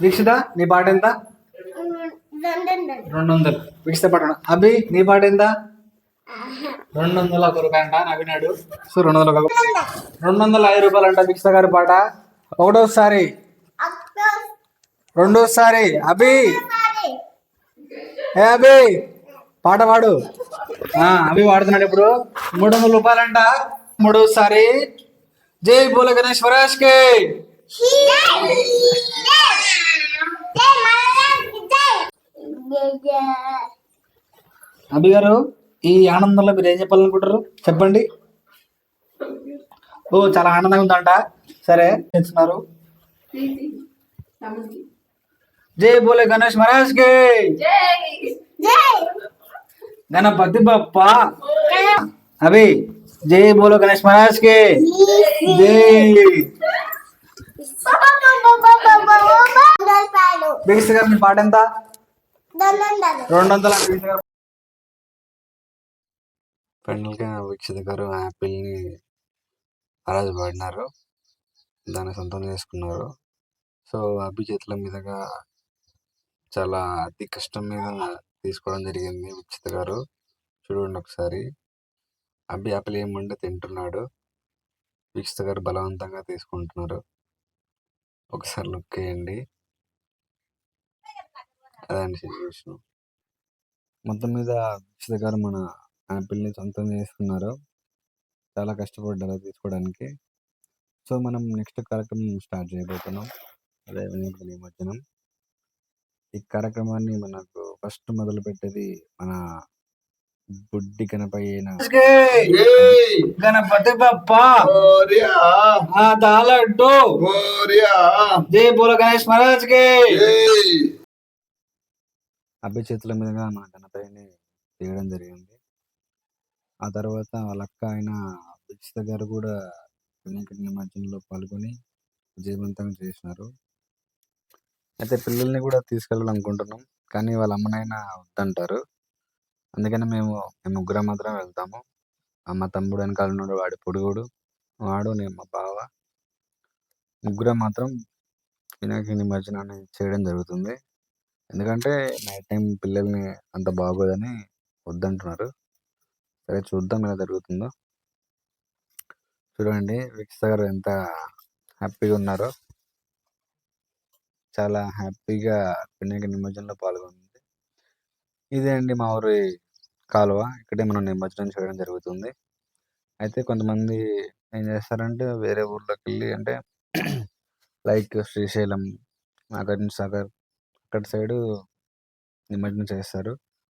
వీక్షిత నీ పాట ఎంత? రెండు వందలు వీక్షిత పాట అభి నీ పాట ఎంత? రెండు వందల ఒక రూపాయి అంట నవ్వినాడు సో రెండు వందల ఒక రెండు వందల ఐదు రూపాయలు అంట వీక్షిత గారి పాట. ఒకటోసారి. రెండోసారి. అభి. ఏ అభి పాట పాడు. ఆ, అభి పాడుతున్నాడు ఇప్పుడు. మూడు వందల రూపాయలంట. మూడోసారి. జై బోల గణేష్ వరాజ్కి అభి గారు ఈ ఆనందంలో మీరు ఏం చెప్పాలనుకుంటారు చెప్పండి. ఓ చాలా ఆనందంగా ఉందంట. సరే చేస్తున్నారు. జై బోలే గణేష్ మహారాజ్కి. గణపతి బప్ప. అభి జై బోలో గణేష్ మహారాజ్కి. జై. బిగిస్ గారు మీ పాట ఎంత రెండు వందల వీక్షిత గారు యాపిల్ని అరాజు పడినారు. దాన్ని సొంతం చేసుకున్నారు. సో అభి చేతుల మీదుగా చాలా అతి కష్టం మీద తీసుకోవడం జరిగింది వీక్షిత గారు చూడండి ఒకసారి. అభి యాపిల్ ఏముండే తింటున్నాడు. వీక్షిత గారు బలవంతంగా తీసుకుంటున్నారు. ఒకసారి లుక్ వేయండి అదండి సిచ్యువేషన్ మొత్తం మీద వీక్షిత గారు మన యాపిల్ని సొంతం చేసుకున్నారు చాలా కష్టపడ్డారు అది తీసుకోవడానికి. సో మనం నెక్స్ట్ కార్యక్రమం స్టార్ట్ చేయబోతున్నాం. అదే వినాయకుడి నిమజ్జనం. ఈ కార్యక్రమాన్ని మనకు ఫస్ట్ మొదలు పెట్టేది మన బుడ్డి గణపయ్య గణపతి బప్ప! జై బోలో గణేష్ మహారాజ్కి చేతుల మీదుగా మన గణపయ్యని తీయడం జరిగింది. ఆ తర్వాత వాళ్ళ అక్క అయిన దీక్షిత గారు కూడా వినాయకుడి నిమజ్జనంలో పాల్గొని విజయవంతంగా చేసినారు. అయితే పిల్లల్ని కూడా తీసుకెళ్ళాలనుకుంటున్నాం. కానీ వాళ్ళ అమ్మనైనా వద్దంటారు. అందుకని మేము మేము ముగ్గురం మాత్రం వెళ్తాము. మా తమ్ముడు వెనకాల ఉన్నాడు వాడి పొడుగుడు వాడు నేను మా బావ. ముగ్గురం మాత్రం వినాయక నిమజ్జనాన్ని చేయడం జరుగుతుంది. ఎందుకంటే నైట్ టైం పిల్లల్ని అంత బాగోదని వద్దంటున్నారు. సరే చూద్దాం ఎలా జరుగుతుందో. చూడండి వీక్షిత గారు ఎంత హ్యాపీగా ఉన్నారో. చాలా హ్యాపీగా వినాయక నిమజ్జనంలో పాల్గొంది. ఇదే అండి మా ఊరి కాలువ. ఇక్కడే మనం నిమజ్జనం చేయడం జరుగుతుంది. అయితే కొంతమంది ఏం చేస్తారంటే వేరే ఊర్లోకి వెళ్ళి అంటే లైక్ శ్రీశైలం నాగార్జున సాగర్ అక్కడ సైడు నిమజ్జనం చేస్తారు.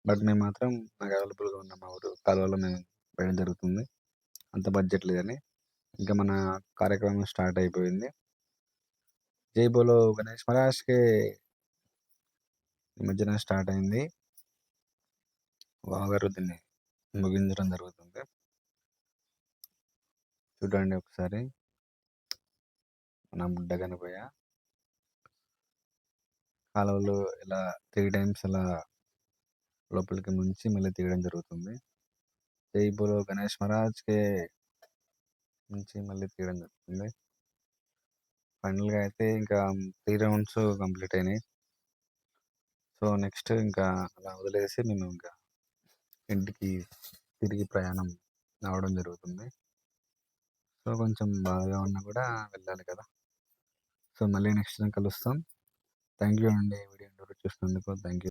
బట్ మేము మాత్రం మాకు అవైలబుల్గా ఉన్న మా ఊరు కాలువలో మేము వేయడం జరుగుతుంది. అంత బడ్జెట్ లేదని. ఇంకా మన కార్యక్రమం స్టార్ట్ అయిపోయింది. జైబోలో గణేష్ మహారాజ్కి నిమజ్జనం స్టార్ట్ అయింది. వాగారు దీన్ని ముగించడం జరుగుతుంది. చూడండి ఒకసారి. మన బుడ్డ కనిపోయ కాలువలో ఇలా త్రీ టైమ్స్ అలా లోపలికి ముంచి మళ్ళీ తీయడం జరుగుతుంది. జై బోలో గణేష్ మహారాజ్కి నుంచి మళ్ళీ తీయడం జరుగుతుంది. ఫైనల్గా అయితే ఇంకా త్రీ రౌండ్స్ కంప్లీట్ అయినాయి. సో నెక్స్ట్ ఇంకా అలా వదిలేసి మేము ఇంకా ఇంటికి తిరిగి ప్రయాణం అవడం జరుగుతుంది. సో కొంచెం బాగా ఉన్నా కూడా వెళ్ళాలి కదా. సో మళ్ళీ నెక్స్ట్ టైం కలుస్తాం. థ్యాంక్ యూ అండి వీడియో చూసినందుకు. Thank you